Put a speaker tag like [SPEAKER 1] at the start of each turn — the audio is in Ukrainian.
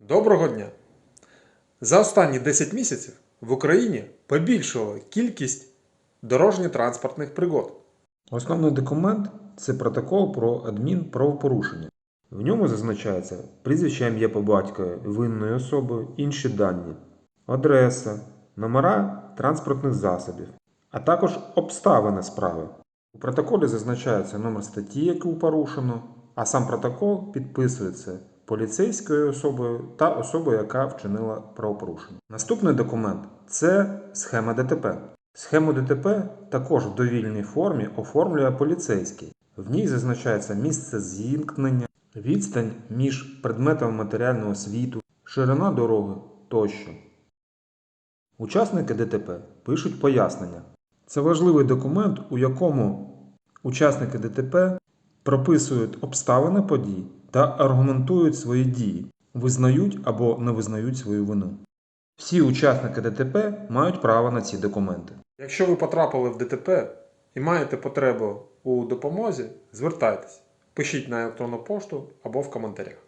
[SPEAKER 1] Доброго дня! За останні 10 місяців в Україні побільшила кількість дорожньо-транспортних пригод.
[SPEAKER 2] Основний документ це протокол про адмінправопорушення. В ньому зазначається прізвище ім'я по батькові винної особи, інші дані, адреса, номера транспортних засобів, а також обставини справи. У протоколі зазначається номер статті, яку порушено, а сам протокол підписується поліцейською особою та особою, яка вчинила правопорушення. Наступний документ це схема ДТП. Схему ДТП також в довільній формі оформлює поліцейський. В ній зазначається місце зіткнення, відстань між предметами матеріального світу, ширина дороги тощо. Учасники ДТП пишуть пояснення. Це важливий документ, у якому учасники ДТП прописують обставини подій та аргументують свої дії, визнають або не визнають свою вину. Всі учасники ДТП мають право на ці документи.
[SPEAKER 1] Якщо ви потрапили в ДТП і маєте потребу у допомозі, звертайтесь, пишіть на електронну пошту або в коментарях.